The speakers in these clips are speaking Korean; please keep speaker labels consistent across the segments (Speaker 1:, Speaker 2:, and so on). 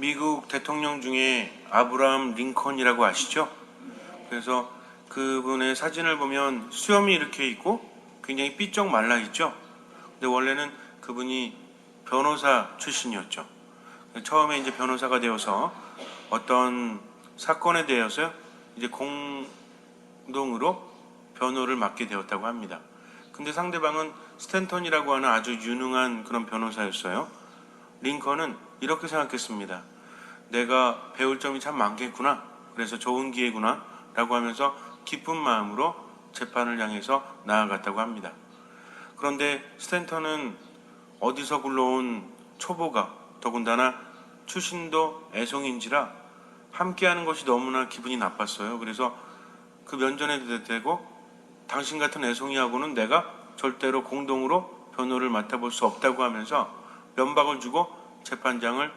Speaker 1: 미국 대통령 중에 아브라함 링컨이라고 아시죠? 그래서 그분의 사진을 보면 수염이 이렇게 있고 굉장히 삐쩍 말라 있죠? 근데 원래는 그분이 변호사 출신이었죠. 처음에 이제 변호사가 되어서 어떤 사건에 대해서 이제 공동으로 변호를 맡게 되었다고 합니다. 근데 상대방은 스탠턴이라고 하는 아주 유능한 그런 변호사였어요. 링컨은 이렇게 생각했습니다. 내가 배울 점이 참 많겠구나. 그래서 좋은 기회구나. 라고 하면서 기쁜 마음으로 재판을 향해서 나아갔다고 합니다. 그런데 스탠턴은 어디서 굴러온 초보가 더군다나 출신도 애송인지라 함께하는 것이 너무나 기분이 나빴어요. 그래서 그 면전에 대고 당신 같은 애송이하고는 내가 절대로 공동으로 변호를 맡아볼 수 없다고 하면서 면박을 주고 재판장을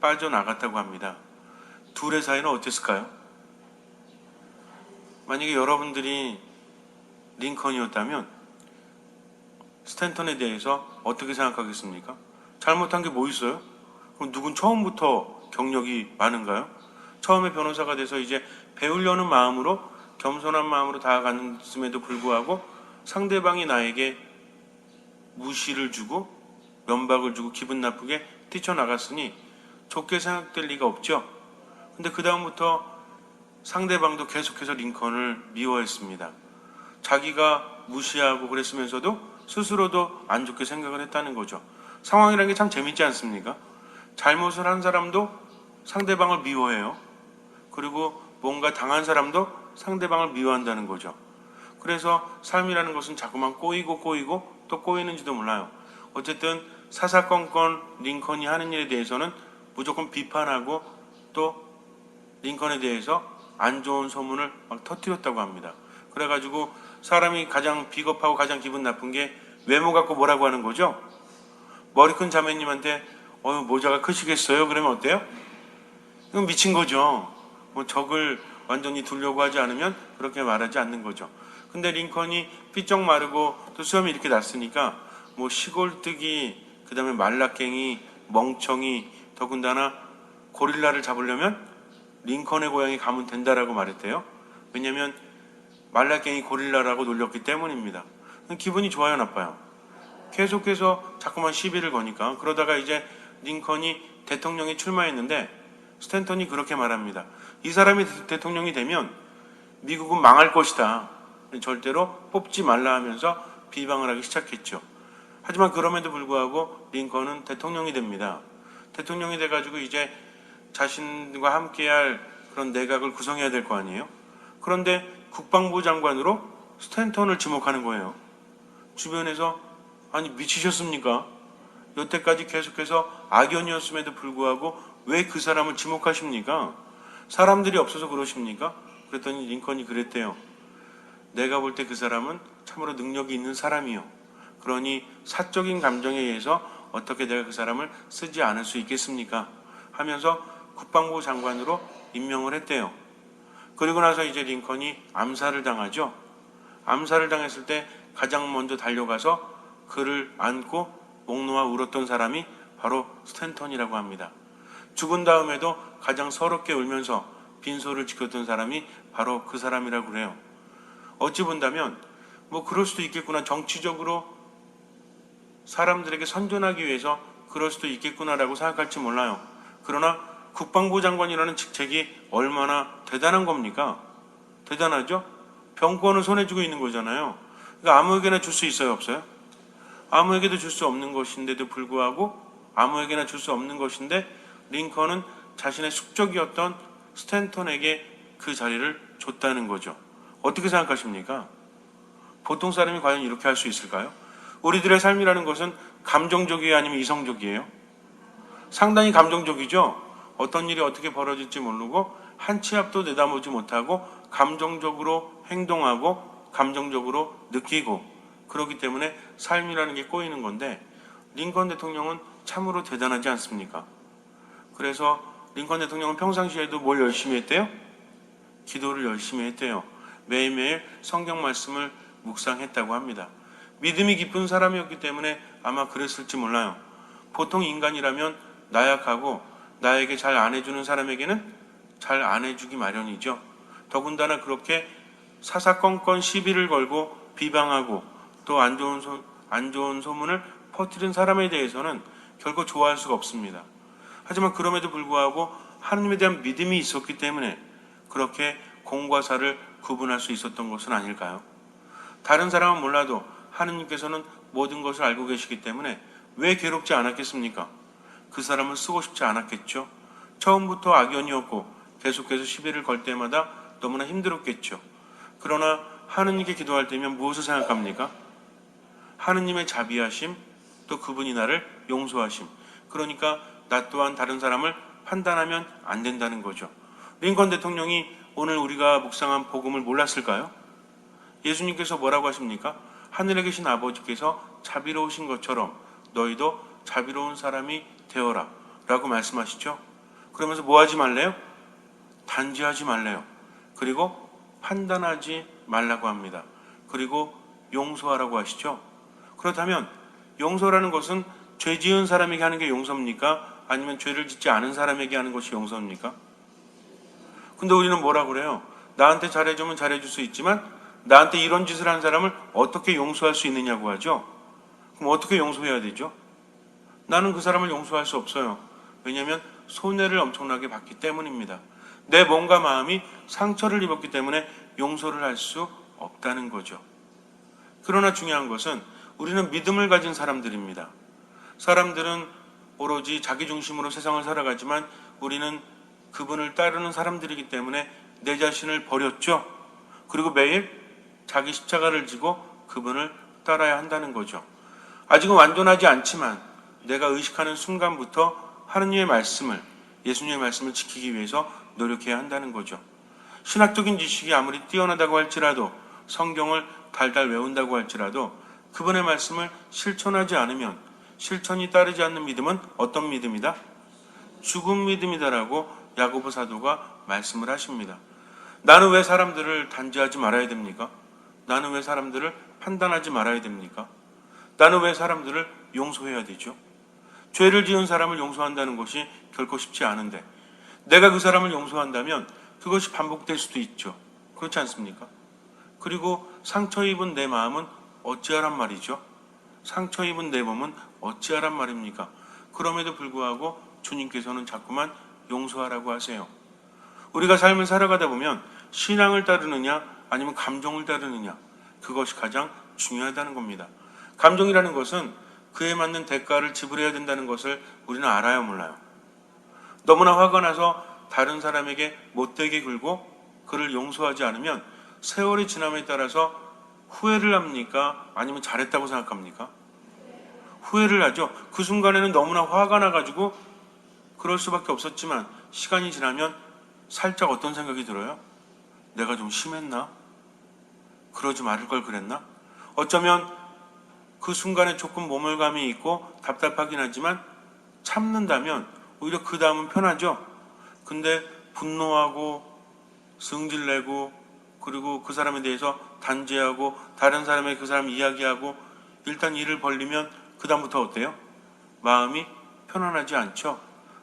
Speaker 1: 빠져나갔다고 합니다. 둘의 사이는 어땠을까요? 만약에 여러분들이 링컨이었다면 스탠턴에 대해서 어떻게 생각하겠습니까? 잘못한 게 뭐 있어요? 그럼 누군 처음부터 경력이 많은가요? 처음에 변호사가 돼서 이제 배우려는 마음으로 겸손한 마음으로 다가갔음에도 불구하고 상대방이 나에게 무시를 주고 면박을 주고 기분 나쁘게 뛰쳐나갔으니 좋게 생각될 리가 없죠. 근데 그 다음부터 상대방도 계속해서 링컨을 미워했습니다. 자기가 무시하고 그랬으면서도 스스로도 안 좋게 생각을 했다는 거죠. 상황이라는 게 참 재밌지 않습니까? 잘못을 한 사람도 상대방을 미워해요. 그리고 뭔가 당한 사람도 상대방을 미워한다는 거죠. 그래서 삶이라는 것은 자꾸만 꼬이고 꼬이고 또 꼬이는지도 몰라요. 어쨌든 사사건건 링컨이 하는 일에 대해서는 무조건 비판하고 또 링컨에 대해서 안 좋은 소문을 막 터뜨렸다고 합니다. 그래가지고 사람이 가장 비겁하고 가장 기분 나쁜 게 외모 갖고 뭐라고 하는 거죠? 머리 큰 자매님한테 어휴 모자가 크시겠어요? 그러면 어때요? 이건 미친 거죠. 뭐 적을 완전히 두려고 하지 않으면 그렇게 말하지 않는 거죠. 근데 링컨이 삐쩍 마르고 또 수염이 이렇게 났으니까 뭐 시골뜨기, 그 다음에 말라깽이, 멍청이, 더군다나 고릴라를 잡으려면 링컨의 고향에 가면 된다라고 말했대요. 왜냐면 말라깽이 고릴라라고 놀렸기 때문입니다. 기분이 좋아요, 나빠요? 계속해서 자꾸만 시비를 거니까 그러다가 이제 링컨이 대통령에 출마했는데 스탠턴이 그렇게 말합니다. 이 사람이 대통령이 되면 미국은 망할 것이다. 절대로 뽑지 말라 하면서 비방을 하기 시작했죠. 하지만 그럼에도 불구하고 링컨은 대통령이 됩니다. 대통령이 돼가지고 이제 자신과 함께할 그런 내각을 구성해야 될 거 아니에요? 그런데 국방부 장관으로 스탠턴을 지목하는 거예요. 주변에서 아니 미치셨습니까? 여태까지 계속해서 악연이었음에도 불구하고 왜 그 사람을 지목하십니까? 사람들이 없어서 그러십니까? 그랬더니 링컨이 그랬대요. 내가 볼 때 그 사람은 참으로 능력이 있는 사람이요. 그러니 사적인 감정에 의해서 어떻게 내가 그 사람을 쓰지 않을 수 있겠습니까? 하면서 국방부 장관으로 임명을 했대요. 그리고 나서 이제 링컨이 암살을 당하죠. 암살을 당했을 때 가장 먼저 달려가서 그를 안고 목 놓아 울었던 사람이 바로 스탠턴이라고 합니다. 죽은 다음에도 가장 서럽게 울면서 빈소를 지켰던 사람이 바로 그 사람이라고 그래요. 어찌 본다면 뭐 그럴 수도 있겠구나 정치적으로 사람들에게 선전하기 위해서 그럴 수도 있겠구나라고 생각할지 몰라요. 그러나 국방부 장관이라는 직책이 얼마나 대단한 겁니까? 대단하죠? 병권을 손에 쥐고 있는 거잖아요. 그러니까 아무에게나 줄 수 있어요, 없어요? 아무에게도 줄 수 없는 것인데도 불구하고 아무에게나 줄 수 없는 것인데 링컨은 자신의 숙적이었던 스탠턴에게 그 자리를 줬다는 거죠. 어떻게 생각하십니까? 보통 사람이 과연 이렇게 할 수 있을까요? 우리들의 삶이라는 것은 감정적이에요? 아니면 이성적이에요? 상당히 감정적이죠? 어떤 일이 어떻게 벌어질지 모르고 한 치 앞도 내다보지 못하고 감정적으로 행동하고 감정적으로 느끼고 그렇기 때문에 삶이라는 게 꼬이는 건데 링컨 대통령은 참으로 대단하지 않습니까? 그래서 링컨 대통령은 평상시에도 뭘 열심히 했대요? 기도를 열심히 했대요. 매일매일 성경 말씀을 묵상했다고 합니다. 믿음이 깊은 사람이었기 때문에 아마 그랬을지 몰라요. 보통 인간이라면 나약하고 나에게 잘 안 해주는 사람에게는 잘 안 해주기 마련이죠. 더군다나 그렇게 사사건건 시비를 걸고 비방하고 또 안 좋은 소, 안 좋은 소문을 퍼뜨린 사람에 대해서는 결코 좋아할 수가 없습니다. 하지만 그럼에도 불구하고 하느님에 대한 믿음이 있었기 때문에 그렇게 공과 사를 구분할 수 있었던 것은 아닐까요? 다른 사람은 몰라도 하느님께서는 모든 것을 알고 계시기 때문에 왜 괴롭지 않았겠습니까? 그 사람은 쓰고 싶지 않았겠죠. 처음부터 악연이었고 계속해서 시비를 걸 때마다 너무나 힘들었겠죠. 그러나 하느님께 기도할 때면 무엇을 생각합니까? 하느님의 자비하심, 또 그분이 나를 용서하심. 그러니까 나 또한 다른 사람을 판단하면 안 된다는 거죠. 링컨 대통령이 오늘 우리가 묵상한 복음을 몰랐을까요? 예수님께서 뭐라고 하십니까? 하늘에 계신 아버지께서 자비로우신 것처럼 너희도 자비로운 사람이 되어라. 라고 말씀하시죠. 그러면서 뭐 하지 말래요? 단지하지 말래요. 그리고 판단하지 말라고 합니다. 그리고 용서하라고 하시죠. 그렇다면 용서라는 것은 죄 지은 사람에게 하는 게 용서입니까? 아니면 죄를 짓지 않은 사람에게 하는 것이 용서입니까? 근데 우리는 뭐라 그래요? 나한테 잘해주면 잘해줄 수 있지만 나한테 이런 짓을 한 사람을 어떻게 용서할 수 있느냐고 하죠? 그럼 어떻게 용서해야 되죠? 나는 그 사람을 용서할 수 없어요. 왜냐하면 손해를 엄청나게 받기 때문입니다. 내 몸과 마음이 상처를 입었기 때문에 용서를 할 수 없다는 거죠. 그러나 중요한 것은 우리는 믿음을 가진 사람들입니다. 사람들은 오로지 자기 중심으로 세상을 살아가지만 우리는 그분을 따르는 사람들이기 때문에 내 자신을 버렸죠. 그리고 매일 자기 십자가를 지고 그분을 따라야 한다는 거죠. 아직은 완전하지 않지만 내가 의식하는 순간부터 하느님의 말씀을 예수님의 말씀을 지키기 위해서 노력해야 한다는 거죠. 신학적인 지식이 아무리 뛰어나다고 할지라도 성경을 달달 외운다고 할지라도 그분의 말씀을 실천하지 않으면 실천이 따르지 않는 믿음은 어떤 믿음이다? 죽은 믿음이다라고 야고보 사도가 말씀을 하십니다. 나는 왜 사람들을 단지하지 말아야 됩니까? 나는 왜 사람들을 판단하지 말아야 됩니까? 나는 왜 사람들을 용서해야 되죠? 죄를 지은 사람을 용서한다는 것이 결코 쉽지 않은데 내가 그 사람을 용서한다면 그것이 반복될 수도 있죠. 그렇지 않습니까? 그리고 상처 입은 내 마음은 어찌하란 말이죠? 상처 입은 내 몸은 어찌하란 말입니까? 그럼에도 불구하고 주님께서는 자꾸만 용서하라고 하세요. 우리가 삶을 살아가다 보면 신앙을 따르느냐 아니면 감정을 따르느냐 그것이 가장 중요하다는 겁니다. 감정이라는 것은 그에 맞는 대가를 지불해야 된다는 것을 우리는 알아야 몰라요. 너무나 화가 나서 다른 사람에게 못되게 굴고 그를 용서하지 않으면 세월이 지남에 따라서 후회를 합니까? 아니면 잘했다고 생각합니까? 후회를 하죠. 그 순간에는 너무나 화가 나가지고 그럴 수밖에 없었지만 시간이 지나면 살짝 어떤 생각이 들어요? 내가 좀 심했나? 그러지 말을 걸 그랬나? 어쩌면 그 순간에 조금 모멸감이 있고 답답하긴 하지만 참는다면 오히려 그 다음은 편하죠. 근데 분노하고 승질내고 그리고 그 사람에 대해서 단죄하고 다른 사람의 그 사람 이야기하고 일단 일을 벌리면 그 다음부터 어때요? 마음이 편안하지 않죠.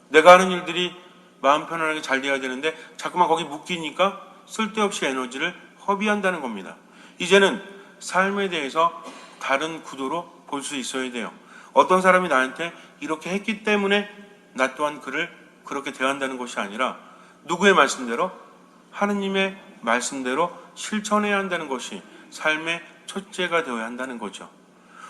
Speaker 1: 내가 하는 일들이 마음 편안하게 잘 돼야 되는데 자꾸만 거기 묶이니까 쓸데없이 에너지를 허비한다는 겁니다. 이제는 삶에 대해서 다른 구도로 볼 수 있어야 돼요. 어떤 사람이 나한테 이렇게 했기 때문에 나 또한 그를 그렇게 대한다는 것이 아니라 누구의 말씀대로 하느님의 말씀대로 실천해야 한다는 것이 삶의 첫째가 되어야 한다는 거죠.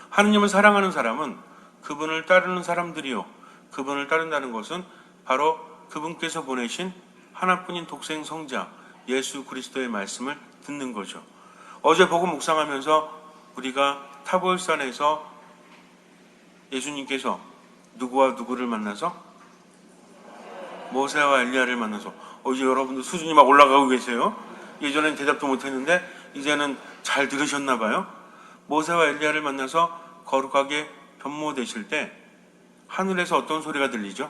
Speaker 1: 하느님을 사랑하는 사람은 그분을 따르는 사람들이요. 그분을 따른다는 것은 바로 그분께서 보내신 하나뿐인 독생 성자 예수 그리스도의 말씀을 듣는 거죠. 어제 보고 묵상하면서 우리가 타볼산에서 예수님께서 누구와 누구를 만나서 모세와 엘리야를 만나서 어, 이제 여러분들 수준이 막 올라가고 계세요. 예전엔 대답도 못했는데 이제는 잘 들으셨나 봐요. 모세와 엘리야를 만나서 거룩하게 변모되실 때 하늘에서 어떤 소리가 들리죠?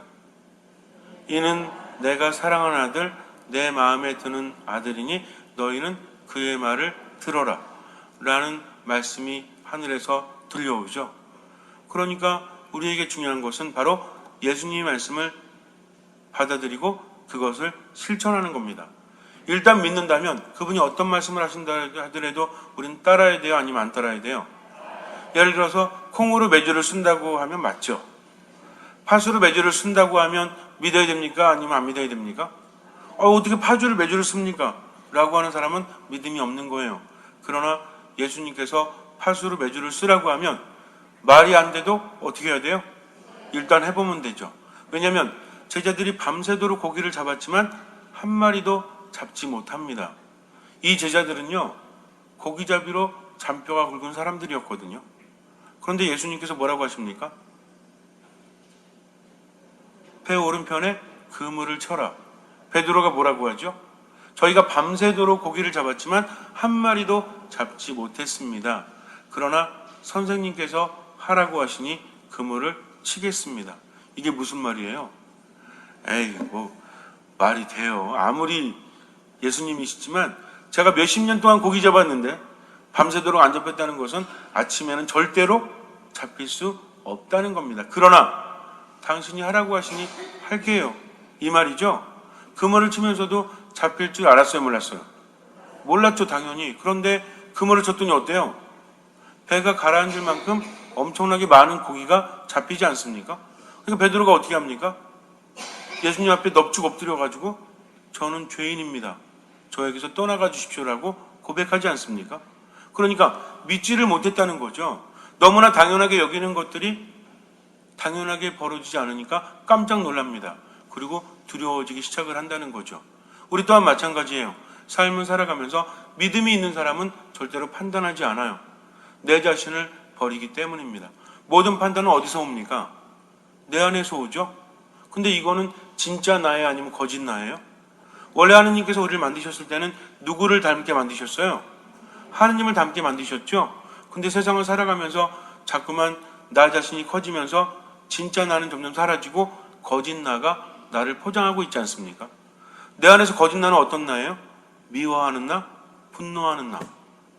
Speaker 1: 이는 내가 사랑하는 아들 내 마음에 드는 아들이니 너희는 그의 말을 들어라 라는 말씀이 하늘에서 들려오죠. 그러니까 우리에게 중요한 것은 바로 예수님의 말씀을 받아들이고 그것을 실천하는 겁니다. 일단 믿는다면 그분이 어떤 말씀을 하신다 하더라도 우리는 따라야 돼요? 아니면 안 따라야 돼요? 예를 들어서 콩으로 매주를 쓴다고 하면 맞죠? 파수로 매주를 쓴다고 하면 믿어야 됩니까? 아니면 안 믿어야 됩니까? 어, 어떻게 파주를 매주를 씁니까? 라고 하는 사람은 믿음이 없는 거예요. 그러나 예수님께서 파수로 매주를 쓰라고 하면 말이 안 돼도 어떻게 해야 돼요? 일단 해보면 되죠. 왜냐하면 제자들이 밤새도록 고기를 잡았지만 한 마리도 잡지 못합니다. 이 제자들은요 고기잡이로 잔뼈가 굵은 사람들이었거든요. 그런데 예수님께서 뭐라고 하십니까? 배 오른편에 그물을 쳐라. 베드로가 뭐라고 하죠? 저희가 밤새도록 고기를 잡았지만 한 마리도 잡지 못했습니다. 그러나 선생님께서 하라고 하시니 그물을 치겠습니다. 이게 무슨 말이에요? 에이, 뭐, 말이 돼요. 아무리 예수님이시지만 제가 몇십 년 동안 고기 잡았는데 밤새도록 안 잡혔다는 것은 아침에는 절대로 잡힐 수 없다는 겁니다. 그러나 당신이 하라고 하시니 할게요. 이 말이죠. 그물을 치면서도 잡힐 줄 알았어요, 몰랐어요? 몰랐죠, 당연히. 그런데 그물을 쳤더니 어때요? 배가 가라앉을 만큼 엄청나게 많은 고기가 잡히지 않습니까? 그러니까 베드로가 어떻게 합니까? 예수님 앞에 넙죽 엎드려 가지고 저는 죄인입니다. 저에게서 떠나가 주십시오라고 고백하지 않습니까? 그러니까 믿지를 못했다는 거죠. 너무나 당연하게 여기는 것들이 당연하게 벌어지지 않으니까 깜짝 놀랍니다. 그리고 두려워지기 시작을 한다는 거죠. 우리 또한 마찬가지예요. 삶을 살아가면서 믿음이 있는 사람은 절대로 판단하지 않아요. 내 자신을 버리기 때문입니다. 모든 판단은 어디서 옵니까? 내 안에서 오죠? 근데 이거는 진짜 나예요? 아니면 거짓 나예요? 원래 하느님께서 우리를 만드셨을 때는 누구를 닮게 만드셨어요? 하느님을 닮게 만드셨죠? 근데 세상을 살아가면서 자꾸만 나 자신이 커지면서 진짜 나는 점점 사라지고 거짓 나가 나를 포장하고 있지 않습니까? 내 안에서 거짓 나는 어떤 나예요? 미워하는 나, 분노하는 나,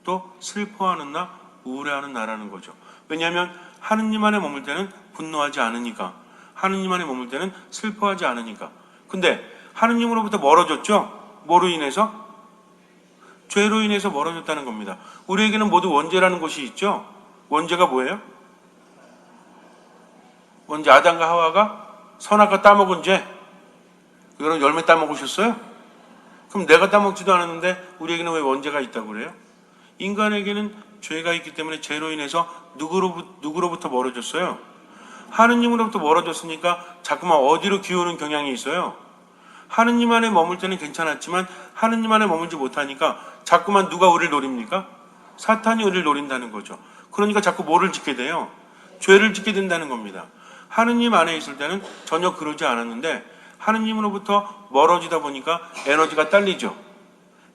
Speaker 1: 또 슬퍼하는 나, 우울해하는 나라는 거죠. 왜냐하면 하느님 안에 머물 때는 분노하지 않으니까, 하느님 안에 머물 때는 슬퍼하지 않으니까. 근데 하느님으로부터 멀어졌죠? 뭐로 인해서? 죄로 인해서 멀어졌다는 겁니다. 우리에게는 모두 원죄라는 것이 있죠? 원죄가 뭐예요? 원죄 아담과 하와가 선악과 따먹은 죄. 여러분 열매 따 먹으셨어요? 그럼 내가 따 먹지도 않았는데 우리에게는 왜 원죄가 있다고 그래요? 인간에게는 죄가 있기 때문에 죄로 인해서 누구로부터, 누구로부터 멀어졌어요? 하느님으로부터 멀어졌으니까 자꾸만 어디로 기우는 경향이 있어요? 하느님 안에 머물 때는 괜찮았지만 하느님 안에 머물지 못하니까 자꾸만 누가 우리를 노립니까? 사탄이 우리를 노린다는 거죠. 그러니까 자꾸 뭐를 짓게 돼요? 죄를 짓게 된다는 겁니다. 하느님 안에 있을 때는 전혀 그러지 않았는데 하느님으로부터 멀어지다 보니까 에너지가 딸리죠.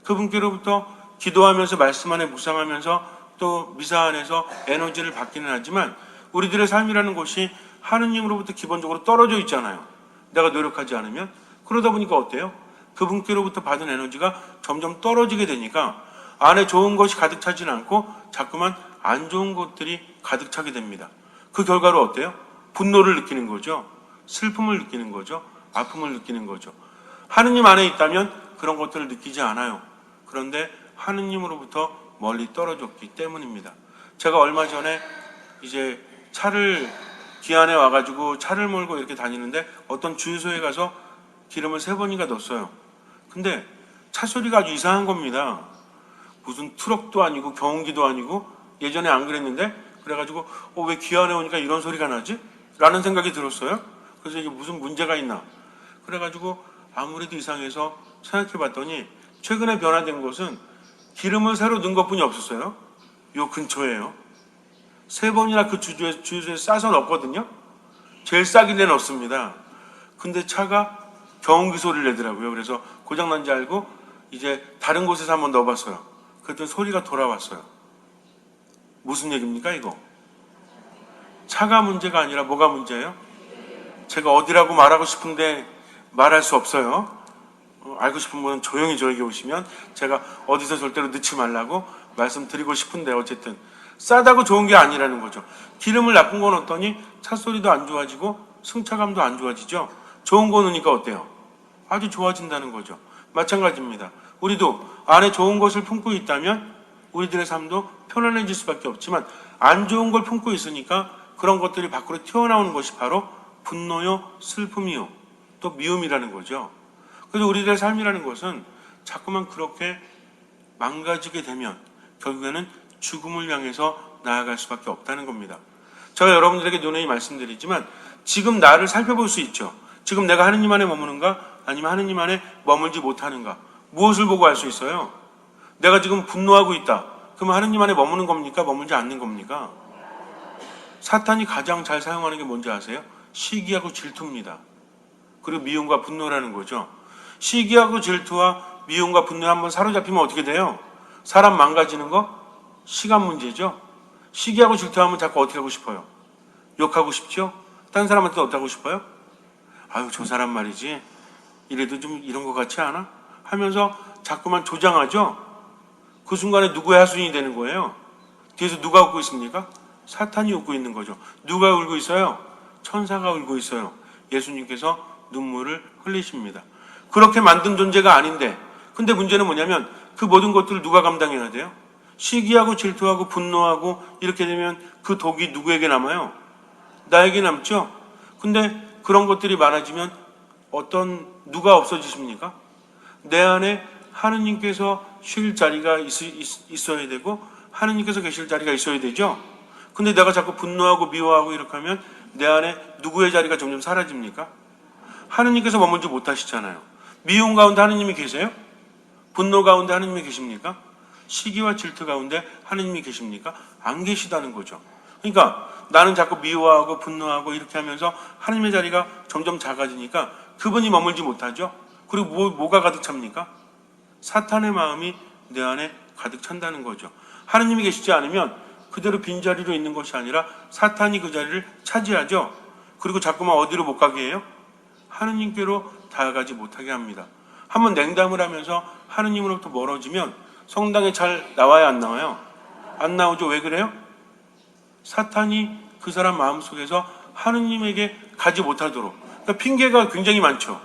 Speaker 1: 그분께로부터 기도하면서 말씀 안에 묵상하면서 또 미사 안에서 에너지를 받기는 하지만 우리들의 삶이라는 것이 하느님으로부터 기본적으로 떨어져 있잖아요. 내가 노력하지 않으면 그러다 보니까 어때요? 그분께로부터 받은 에너지가 점점 떨어지게 되니까 안에 좋은 것이 가득 차지는 않고 자꾸만 안 좋은 것들이 가득 차게 됩니다. 그 결과로 어때요? 분노를 느끼는 거죠. 슬픔을 느끼는 거죠. 아픔을 느끼는 거죠. 하느님 안에 있다면 그런 것들을 느끼지 않아요. 그런데 하느님으로부터 멀리 떨어졌기 때문입니다. 제가 얼마 전에 이제 차를 기안에 와가지고 차를 몰고 이렇게 다니는데 어떤 주유소에 가서 기름을 세 번인가 넣었어요. 근데 차 소리가 아주 이상한 겁니다. 무슨 트럭도 아니고 경운기도 아니고 예전에 안 그랬는데 그래가지고 어, 왜 기안에 오니까 이런 소리가 나지? 라는 생각이 들었어요. 그래서 이게 무슨 문제가 있나? 그래가지고 아무래도 이상해서 생각해 봤더니 최근에 변화된 것은 기름을 새로 넣은 것뿐이 없었어요. 요 근처에요. 세 번이나 그 주유소에, 주유소에 싸서 넣었거든요. 제일 싸긴 데 넣습니다. 근데 차가 경운기 소리를 내더라고요. 그래서 고장난 줄 알고 이제 다른 곳에서 한번 넣어봤어요. 그랬더니 소리가 돌아왔어요. 무슨 얘기입니까, 이거? 차가 문제가 아니라 뭐가 문제예요? 제가 어디라고 말하고 싶은데 말할 수 없어요. 어, 알고 싶은 분은 조용히 저에게 오시면 제가 어디서 절대로 넣지 말라고 말씀드리고 싶은데 어쨌든 싸다고 좋은 게 아니라는 거죠. 기름을 나쁜 거 넣었더니 차 소리도 안 좋아지고 승차감도 안 좋아지죠. 좋은 거 넣으니까 어때요? 아주 좋아진다는 거죠. 마찬가지입니다. 우리도 안에 좋은 것을 품고 있다면 우리들의 삶도 편안해질 수밖에 없지만 안 좋은 걸 품고 있으니까 그런 것들이 밖으로 튀어나오는 것이 바로 분노요, 슬픔이요, 또 미움이라는 거죠. 그래서 우리들의 삶이라는 것은 자꾸만 그렇게 망가지게 되면 결국에는 죽음을 향해서 나아갈 수밖에 없다는 겁니다. 제가 여러분들에게 누누이 말씀드리지만 지금 나를 살펴볼 수 있죠. 지금 내가 하느님 안에 머무는가 아니면 하느님 안에 머물지 못하는가 무엇을 보고 알 수 있어요? 내가 지금 분노하고 있다. 그러면 하느님 안에 머무는 겁니까? 머물지 않는 겁니까? 사탄이 가장 잘 사용하는 게 뭔지 아세요? 시기하고 질투입니다. 그리고 미움과 분노라는 거죠. 시기하고 질투와 미움과 분노에 한번 사로잡히면 어떻게 돼요? 사람 망가지는 거 시간 문제죠. 시기하고 질투하면 자꾸 어떻게 하고 싶어요? 욕하고 싶죠? 딴 사람한테 어떻게 하고 싶어요? 아유 저 사람 말이지 이래도 좀 이런 것 같지 않아? 하면서 자꾸만 조장하죠. 그 순간에 누구의 하순이 되는 거예요? 뒤에서 누가 웃고 있습니까? 사탄이 웃고 있는 거죠. 누가 울고 있어요? 천사가 울고 있어요. 예수님께서 눈물을 흘리십니다. 그렇게 만든 존재가 아닌데, 근데 문제는 뭐냐면 그 모든 것들을 누가 감당해야 돼요? 시기하고 질투하고 분노하고 이렇게 되면 그 독이 누구에게 남아요? 나에게 남죠? 근데 그런 것들이 많아지면 어떤 누가 없어지십니까? 내 안에 하느님께서 쉴 자리가 있, 있, 어야 되고 하느님께서 계실 자리가 있어야 되죠. 근데 내가 자꾸 분노하고 미워하고 이렇게 하면 내 안에 누구의 자리가 점점 사라집니까? 하느님께서 머물지 못하시잖아요. 미움 가운데 하느님이 계세요? 분노 가운데 하느님이 계십니까? 시기와 질투 가운데 하느님이 계십니까? 안 계시다는 거죠. 그러니까 나는 자꾸 미워하고 분노하고 이렇게 하면서 하느님의 자리가 점점 작아지니까 그분이 머물지 못하죠. 그리고 뭐, 뭐가 가득 찹니까? 사탄의 마음이 내 안에 가득 찬다는 거죠. 하느님이 계시지 않으면 그대로 빈자리로 있는 것이 아니라 사탄이 그 자리를 차지하죠. 그리고 자꾸만 어디로 못 가게 해요? 하느님께로 다가가지 못하게 합니다. 한번 냉담을 하면서 하느님으로부터 멀어지면 성당에 잘 나와야 안 나와요? 안 나오죠. 왜 그래요? 사탄이 그 사람 마음속에서 하느님에게 가지 못하도록. 그러니까 핑계가 굉장히 많죠.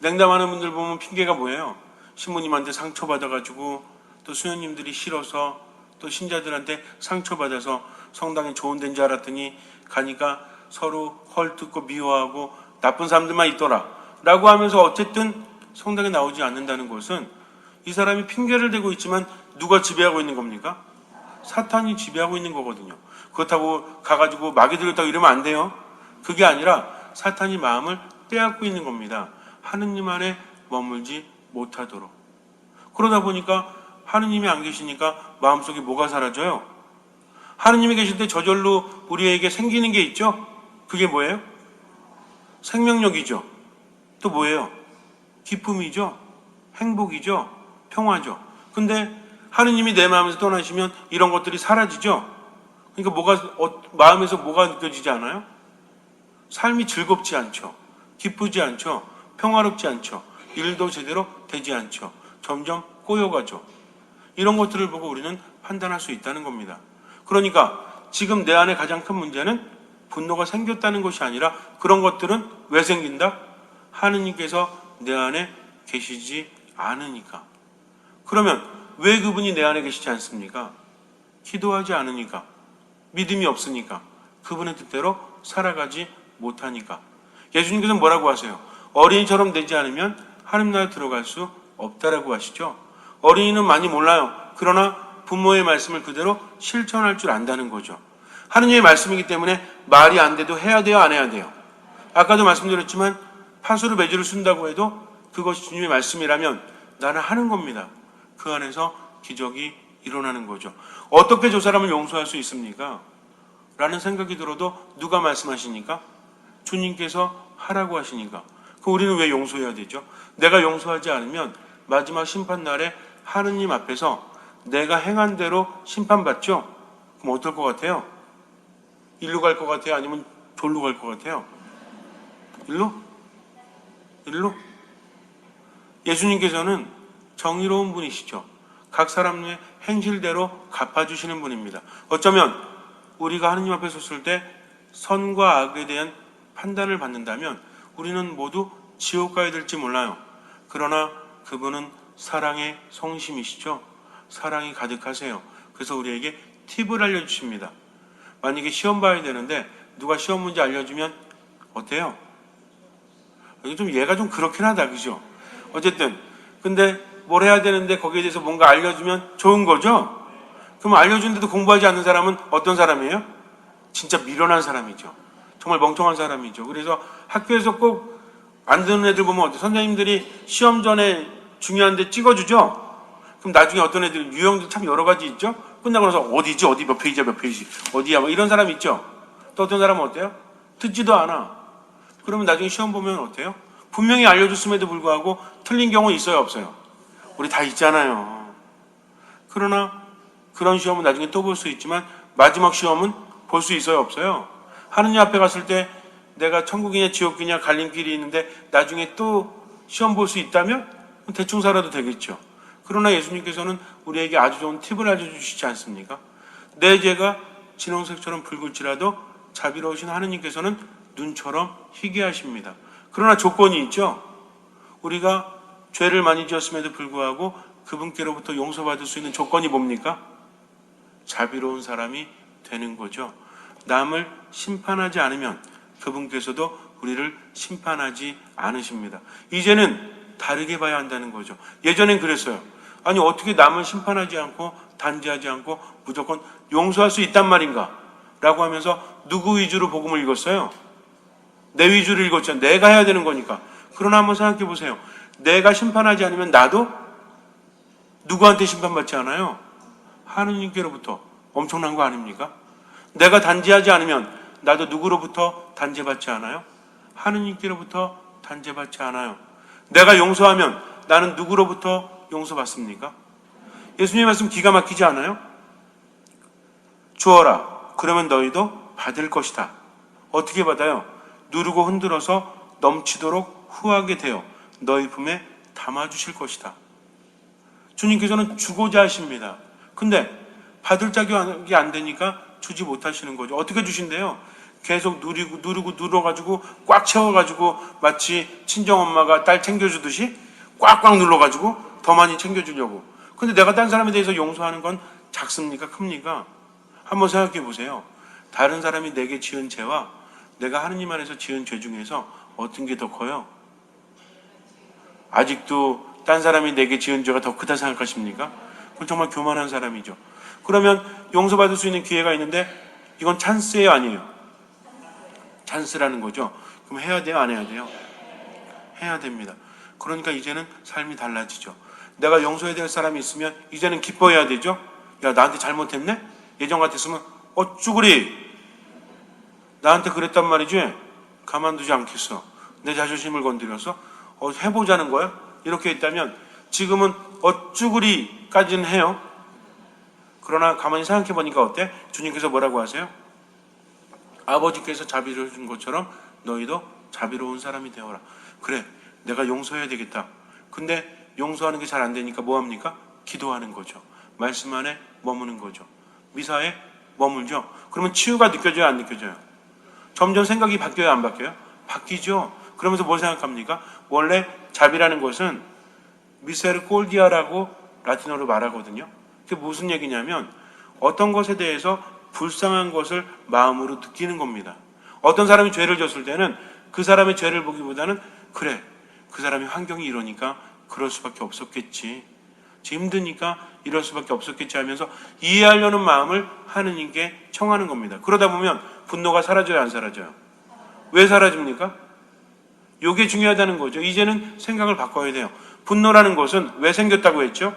Speaker 1: 냉담하는 분들 보면 핑계가 뭐예요? 신부님한테 상처받아가지고 또 수녀님들이 싫어서 또 신자들한테 상처받아서 성당에 좋은 데인 줄 알았더니 가니까 서로 헐뜯고 미워하고 나쁜 사람들만 있더라. 라고 하면서 어쨌든 성당에 나오지 않는다는 것은 이 사람이 핑계를 대고 있지만 누가 지배하고 있는 겁니까? 사탄이 지배하고 있는 거거든요. 그렇다고 가가지고 마귀 들었다고 이러면 안 돼요. 그게 아니라 사탄이 마음을 빼앗고 있는 겁니다. 하느님 안에 머물지 못하도록. 그러다 보니까 하느님이 안 계시니까 마음속에 뭐가 사라져요? 하느님이 계실 때 저절로 우리에게 생기는 게 있죠? 그게 뭐예요? 생명력이죠. 또 뭐예요? 기쁨이죠. 행복이죠. 평화죠. 근데 하느님이 내 마음에서 떠나시면 이런 것들이 사라지죠. 그러니까 뭐가 어, 마음에서 뭐가 느껴지지 않아요? 삶이 즐겁지 않죠. 기쁘지 않죠. 평화롭지 않죠. 일도 제대로 되지 않죠. 점점 꼬여가죠. 이런 것들을 보고 우리는 판단할 수 있다는 겁니다. 그러니까 지금 내 안에 가장 큰 문제는 분노가 생겼다는 것이 아니라 그런 것들은 왜 생긴다? 하느님께서 내 안에 계시지 않으니까. 그러면 왜 그분이 내 안에 계시지 않습니까? 기도하지 않으니까. 믿음이 없으니까. 그분의 뜻대로 살아가지 못하니까. 예수님께서 뭐라고 하세요? 어린이처럼 되지 않으면 하나님 나라에 들어갈 수 없다라고 하시죠. 어린이는 많이 몰라요. 그러나 부모의 말씀을 그대로 실천할 줄 안다는 거죠. 하느님의 말씀이기 때문에 말이 안 돼도 해야 돼요, 안 해야 돼요? 아까도 말씀드렸지만 파수를 매주를 쓴다고 해도 그것이 주님의 말씀이라면 나는 하는 겁니다. 그 안에서 기적이 일어나는 거죠. 어떻게 저 사람을 용서할 수 있습니까? 라는 생각이 들어도 누가 말씀하시니까? 주님께서 하라고 하시니까. 그 우리는 왜 용서해야 되죠? 내가 용서하지 않으면 마지막 심판 날에 하느님 앞에서 내가 행한 대로 심판받죠? 그럼 어떨 것 같아요? 일로 갈 것 같아요? 아니면 졸로 갈 것 같아요? 일로? 일로? 예수님께서는 정의로운 분이시죠. 각 사람의 행실대로 갚아주시는 분입니다. 어쩌면 우리가 하느님 앞에 섰을 때 선과 악에 대한 판단을 받는다면 우리는 모두 지옥 가야 될지 몰라요. 그러나 그분은 사랑의 성심이시죠. 사랑이 가득하세요. 그래서 우리에게 팁을 알려주십니다. 만약에 시험 봐야 되는데 누가 시험 문제 알려주면 어때요? 좀 얘가 좀 그렇긴 하다, 그죠? 어쨌든 근데 뭘 해야 되는데 거기에 대해서 뭔가 알려주면 좋은 거죠? 그럼 알려주는데도 공부하지 않는 사람은 어떤 사람이에요? 진짜 미련한 사람이죠. 정말 멍청한 사람이죠. 그래서 학교에서 꼭 안 듣는 애들 보면 어때? 선생님들이 시험 전에 중요한데 찍어주죠? 그럼 나중에 어떤 애들, 유형도 참 여러 가지 있죠? 끝나고 나서 어디지? 어디 몇 페이지야, 몇 페이지? 어디야? 뭐 이런 사람 있죠? 또 어떤 사람은 어때요? 듣지도 않아. 그러면 나중에 시험 보면 어때요? 분명히 알려줬음에도 불구하고 틀린 경우 있어요, 없어요? 우리 다 있잖아요. 그러나 그런 시험은 나중에 또 볼 수 있지만 마지막 시험은 볼 수 있어요, 없어요? 하느님 앞에 갔을 때 내가 천국이냐 지옥이냐 갈림길이 있는데 나중에 또 시험 볼 수 있다면 대충 살아도 되겠죠. 그러나 예수님께서는 우리에게 아주 좋은 팁을 알려주시지 않습니까? 내 죄가 진홍색처럼 붉을지라도 자비로우신 하느님께서는 눈처럼 희게 하십니다. 그러나 조건이 있죠. 우리가 죄를 많이 지었음에도 불구하고 그분께로부터 용서받을 수 있는 조건이 뭡니까? 자비로운 사람이 되는 거죠. 남을 심판하지 않으면 그분께서도 우리를 심판하지 않으십니다. 이제는 다르게 봐야 한다는 거죠. 예전엔 그랬어요. 아니, 어떻게 남을 심판하지 않고 단지하지 않고 무조건 용서할 수 있단 말인가? 라고 하면서 누구 위주로 복음을 읽었어요? 내 위주로 읽었죠. 내가 해야 되는 거니까. 그러나 한번 생각해 보세요. 내가 심판하지 않으면 나도 누구한테 심판받지 않아요? 하느님께로부터 엄청난 거 아닙니까? 내가 단지하지 않으면 나도 누구로부터 단죄받지 않아요? 하느님께로부터 단죄받지 않아요. 내가 용서하면 나는 누구로부터 용서받습니까? 예수님 말씀 기가 막히지 않아요? 주어라. 그러면 너희도 받을 것이다. 어떻게 받아요? 누르고 흔들어서 넘치도록 후하게 되어 너희 품에 담아주실 것이다. 주님께서는 주고자 하십니다. 근데 받을 자격이 안 되니까 주지 못하시는 거죠. 어떻게 주신대요? 계속 누리고 누르고 눌러가지고 꽉 채워가지고 마치 친정 엄마가 딸 챙겨주듯이 꽉꽉 눌러가지고 더 많이 챙겨주려고. 근데 내가 딴 사람에 대해서 용서하는 건 작습니까? 큽니까? 한번 생각해 보세요. 다른 사람이 내게 지은 죄와 내가 하느님 안에서 지은 죄 중에서 어떤 게 더 커요? 아직도 딴 사람이 내게 지은 죄가 더 크다 생각하십니까? 그건 정말 교만한 사람이죠. 그러면 용서받을 수 있는 기회가 있는데 이건 찬스예요, 아니에요? 찬스라는 거죠. 그럼 해야 돼요, 안 해야 돼요? 해야 됩니다. 그러니까 이제는 삶이 달라지죠. 내가 용서해야 될 사람이 있으면 이제는 기뻐해야 되죠. 야, 나한테 잘못했네? 예전 같았으면 어쭈 그리 나한테 그랬단 말이지 가만두지 않겠어. 내 자존심을 건드려서 어, 해보자는 거야. 이렇게 했다면 지금은 어쭈 그리까지는 해요. 그러나 가만히 생각해 보니까 어때? 주님께서 뭐라고 하세요? 아버지께서 자비를 준 것처럼 너희도 자비로운 사람이 되어라. 그래, 내가 용서해야 되겠다. 근데 용서하는 게 잘 안 되니까 뭐 합니까? 기도하는 거죠. 말씀 안에 머무는 거죠. 미사에 머물죠. 그러면 치유가 느껴져요, 안 느껴져요? 점점 생각이 바뀌어요, 안 바뀌어요? 바뀌죠. 그러면서 뭘 생각합니까? 원래 자비라는 것은 미세르 꼴디아라고 라틴어로 말하거든요. 그게 무슨 얘기냐면 어떤 것에 대해서 불쌍한 것을 마음으로 느끼는 겁니다. 어떤 사람이 죄를 졌을 때는 그 사람의 죄를 보기보다는 그래 그 사람이 환경이 이러니까 그럴 수밖에 없었겠지. 힘드니까 이럴 수밖에 없었겠지 하면서 이해하려는 마음을 하느님께 청하는 겁니다. 그러다 보면 분노가 사라져요, 안 사라져요? 왜 사라집니까? 이게 중요하다는 거죠. 이제는 생각을 바꿔야 돼요. 분노라는 것은 왜 생겼다고 했죠?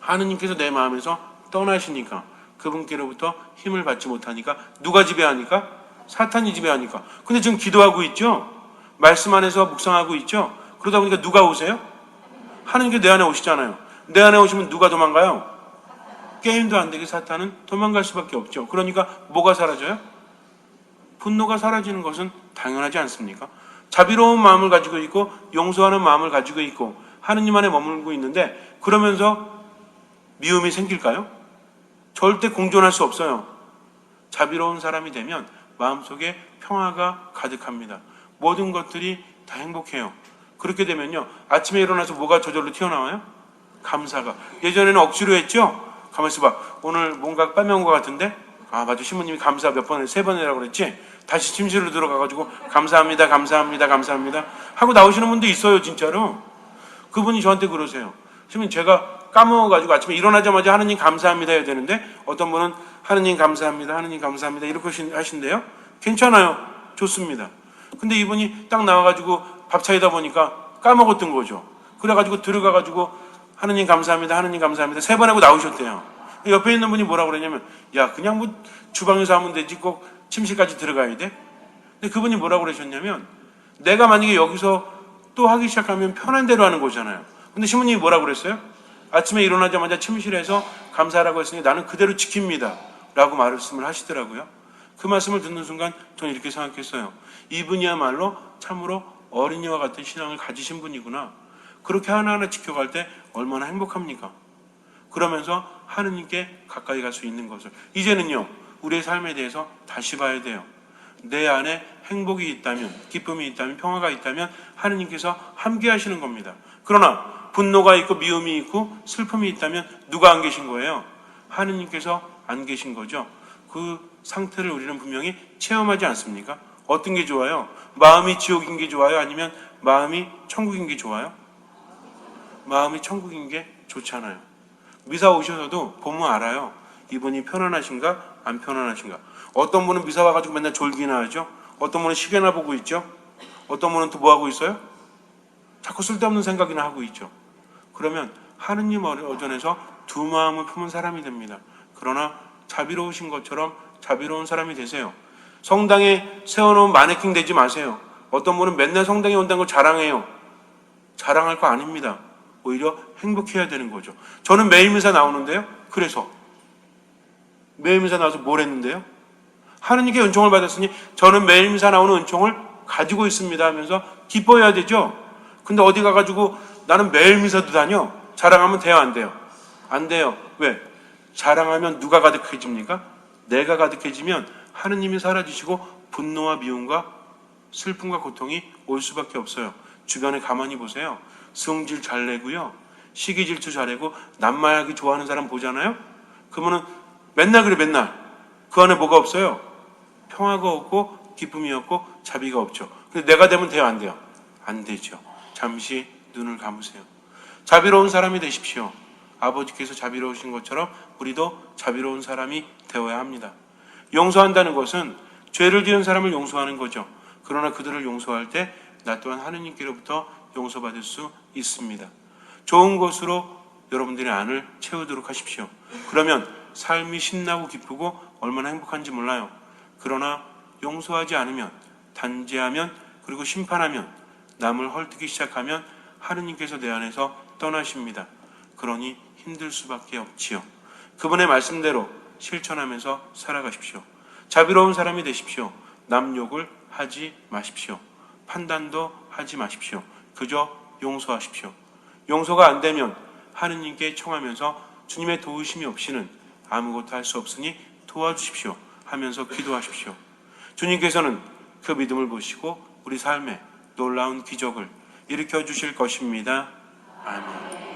Speaker 1: 하느님께서 내 마음에서 떠나시니까 그분께로부터 힘을 받지 못하니까 누가 지배하니까 사탄이 지배하니까. 근데 지금 기도하고 있죠. 말씀 안에서 묵상하고 있죠. 그러다 보니까 누가 오세요? 하느님께 내 안에 오시잖아요. 내 안에 오시면 누가 도망가요? 게임도 안 되게 사탄은 도망갈 수밖에 없죠. 그러니까 뭐가 사라져요? 분노가 사라지는 것은 당연하지 않습니까? 자비로운 마음을 가지고 있고 용서하는 마음을 가지고 있고 하느님 안에 머물고 있는데 그러면서 미움이 생길까요? 절대 공존할 수 없어요. 자비로운 사람이 되면 마음속에 평화가 가득합니다. 모든 것들이 다 행복해요. 그렇게 되면요. 아침에 일어나서 뭐가 저절로 튀어나와요? 감사가. 예전에는 억지로 했죠? 가만있어 봐. 오늘 뭔가 빠매온 것 같은데? 아, 맞아. 신부님이 감사 몇 번에, 세 번이라고 그랬지? 다시 침실로 들어가가지고, 감사합니다, 감사합니다, 감사합니다. 하고 나오시는 분도 있어요, 진짜로. 그분이 저한테 그러세요. 신부님, 제가 까먹어가지고 아침에 일어나자마자 하느님 감사합니다 해야 되는데, 어떤 분은 하느님 감사합니다, 하느님 감사합니다, 이렇게 하신- 하신대요? 괜찮아요. 좋습니다. 근데 이분이 딱 나와가지고 밥 차리다 보니까 까먹었던 거죠. 그래가지고 들어가가지고 하느님 감사합니다, 하느님 감사합니다. 세 번 하고 나오셨대요. 옆에 있는 분이 뭐라고 그러냐면, 야, 그냥 뭐 주방에서 하면 되지 꼭 침실까지 들어가야 돼? 근데 그분이 뭐라고 그러셨냐면, 내가 만약에 여기서 또 하기 시작하면 편한 대로 하는 거잖아요. 근데 신부님이 뭐라고 그랬어요? 아침에 일어나자마자 침실에서 감사하라고 했으니 나는 그대로 지킵니다. 라고 말씀을 하시더라고요. 그 말씀을 듣는 순간 저는 이렇게 생각했어요. 이분이야말로 참으로 어린이와 같은 신앙을 가지신 분이구나. 그렇게 하나하나 지켜갈 때 얼마나 행복합니까? 그러면서 하느님께 가까이 갈 수 있는 것을. 이제는요, 우리의 삶에 대해서 다시 봐야 돼요. 내 안에 행복이 있다면, 기쁨이 있다면, 평화가 있다면 하느님께서 함께 하시는 겁니다. 그러나 분노가 있고 미움이 있고 슬픔이 있다면 누가 안 계신 거예요? 하느님께서 안 계신 거죠. 그 상태를 우리는 분명히 체험하지 않습니까? 어떤 게 좋아요? 마음이 지옥인 게 좋아요? 아니면 마음이 천국인 게 좋아요? 마음이 천국인 게 좋잖아요. 미사 오셔서도 보면 알아요. 이분이 편안하신가 안 편안하신가. 어떤 분은 미사 와가지고 맨날 졸기나 하죠. 어떤 분은 시계나 보고 있죠. 어떤 분은 또 뭐 하고 있어요? 자꾸 쓸데없는 생각이나 하고 있죠. 그러면 하느님 어전에서 두 마음을 품은 사람이 됩니다. 그러나 자비로우신 것처럼 자비로운 사람이 되세요. 성당에 세워놓은 마네킹 되지 마세요. 어떤 분은 맨날 성당에 온다는 걸 자랑해요. 자랑할 거 아닙니다. 오히려 행복해야 되는 거죠. 저는 매일 미사 나오는데요. 그래서 매일 미사 나와서 뭘 했는데요? 하느님께 은총을 받았으니 저는 매일 미사 나오는 은총을 가지고 있습니다 하면서 기뻐해야 되죠. 근데 어디 가가지고 나는 매일 미사도 다녀. 자랑하면 돼요, 안 돼요? 안 돼요. 왜? 자랑하면 누가 가득해집니까? 내가 가득해지면 하느님이 사라지시고 분노와 미움과 슬픔과 고통이 올 수밖에 없어요. 주변에 가만히 보세요. 성질 잘 내고요. 시기 질투 잘 내고 남말하기 좋아하는 사람 보잖아요. 그러면은 맨날 그래 맨날 그 안에 뭐가 없어요? 평화가 없고 기쁨이 없고 자비가 없죠. 근데 내가 되면 돼요 안 돼요? 안 되죠. 잠시 눈을 감으세요. 자비로운 사람이 되십시오. 아버지께서 자비로우신 것처럼 우리도 자비로운 사람이 되어야 합니다. 용서한다는 것은 죄를 지은 사람을 용서하는 거죠. 그러나 그들을 용서할 때 나 또한 하느님께로부터 용서받을 수 있습니다. 좋은 것으로 여러분들의 안을 채우도록 하십시오. 그러면 삶이 신나고 기쁘고 얼마나 행복한지 몰라요. 그러나 용서하지 않으면 단죄하면 그리고 심판하면 남을 헐뜯기 시작하면 하느님께서 내 안에서 떠나십니다. 그러니 힘들 수밖에 없지요. 그분의 말씀대로 실천하면서 살아가십시오. 자비로운 사람이 되십시오. 남 욕을 하지 마십시오. 판단도 하지 마십시오. 그저 용서하십시오. 용서가 안 되면 하느님께 청하면서 주님의 도우심이 없이는 아무것도 할 수 없으니 도와주십시오 하면서 기도하십시오. 주님께서는 그 믿음을 보시고 우리 삶에 놀라운 기적을 일으켜 주실 것입니다. 아멘.